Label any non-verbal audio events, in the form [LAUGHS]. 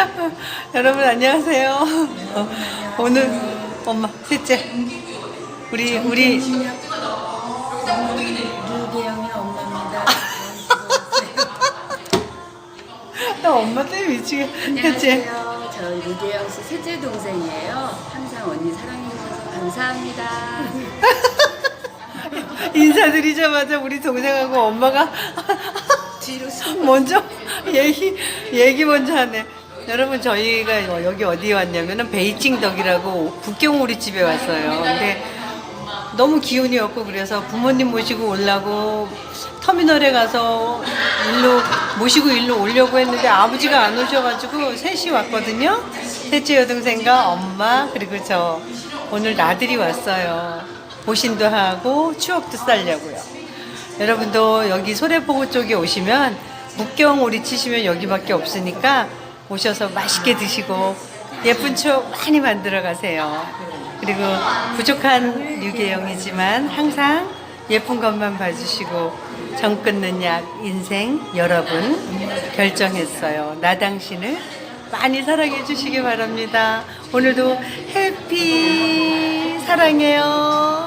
[LAUGHS] 여러분 안녕하세요. 어, 오늘 엄마 셋째 우리 우리 유계영의 [LAUGHS] 엄마입니다. 나 엄마 때문에 미치겠 셋째 안녕하세요. 저 유계영 씨 셋째 동생이에요. 항상 언니 사랑해주셔서 감사합니다. [LAUGHS] 인사드리자마자 우리 동생하고 엄마가 뒤로 숨 먼저 얘기 얘기 먼저 하네. 여러분 저희가 여기 어디에 왔냐면은 베이징 덕이라고 북경 오리집에 왔어요. 근데 너무 기운이 없고 그래서 부모님 모시고 올라고 터미널에 가서 일로 모시고 일로 오려고 했는데 아버지가 안 오셔가지고 셋이 왔거든요. 셋째 여동생과 엄마 그리고 저 오늘 나들이 왔어요. 보신도 하고 추억도 쌓려고요. 여러분도 여기 소래포구 쪽에 오시면 북경 오리 치시면 여기밖에 없으니까 오셔서 맛있게 드시고 예쁜 추억 많이 만들어 가세요. 그리고 부족한 유계영이지만 항상 예쁜 것만 봐주시고 정 끊는 약 인생 여러분 결정했어요. 나 당신을 많이 사랑해 주시기 바랍니다. 오늘도 해피 사랑해요.